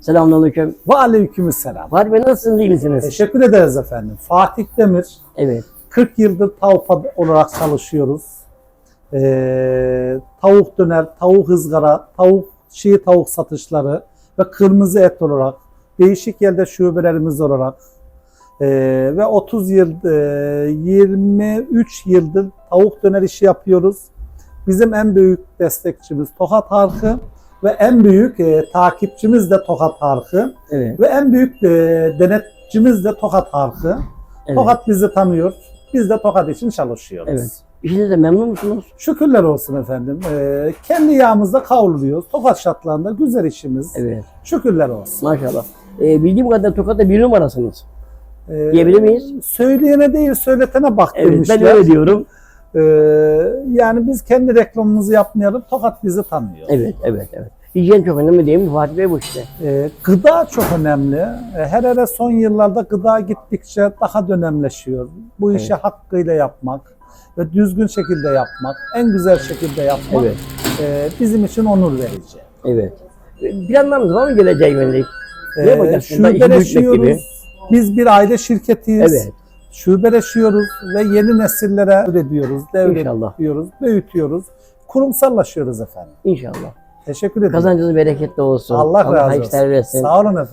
Selamünaleyküm. Ve aleykümselam. Fatih Bey nasılsınız, iyi misiniz? Teşekkür ederiz efendim. Fatih Demir, Evet. 40 yıldır tavuk olarak çalışıyoruz. Ee, tavuk döner, tavuk ızgara, tavuk çiğ tavuk satışları ve kırmızı et olarak değişik yerde şubelerimiz olarak ee, ve 30 yıl, ee, 23 yıldır tavuk döner işi yapıyoruz. Bizim en büyük destekçimiz Tokat Halkı ve en büyük ee, takipçimiz de Tokat Halkı Evet. ve en büyük ee, denetçimiz de Tokat Halkı. Evet. Tokat bizi tanıyor. Biz de Tokat için çalışıyoruz. Evet. İşinizde memnun musunuz? Şükürler olsun efendim. Ee, kendi yağımızda kavruluyoruz. Tokat şartlarında güzel işimiz. Evet. Şükürler olsun. Maşallah. Ee, bildiğim kadarıyla Tokat'ta bir numarasınız. Ee, Diyebilir miyiz? Söyleyene değil, söyletene bak Evet. demişler. Ben öyle diyorum. Ee, yani biz kendi reklamımızı yapmayalım. Tokat bizi tanıyor. Evet, evet, evet. Hijyen çok önemli değil mi Fatih Bey bu işte? Ee, gıda çok önemli. Ee, Her hele son yıllarda gıda gittikçe daha da önemleşiyor. Bu işi hakkıyla yapmak ve düzgün şekilde yapmak, en güzel şekilde yapmak Evet. e, bizim için onur verici. Evet. Ee, Planlarınız var mı geleceğe yönelik? Ne Ee, yapacaksınız? Şubeleşiyoruz. Biz bir aile şirketiyiz. Evet. Şubeleşiyoruz ve yeni nesillere İnşallah. devrediyoruz, büyütüyoruz. Kurumsallaşıyoruz efendim. İnşallah. Teşekkür ederim. Kazancınız bereketli olsun. Allah razı hayırlı olsun. Sağ olun efendim.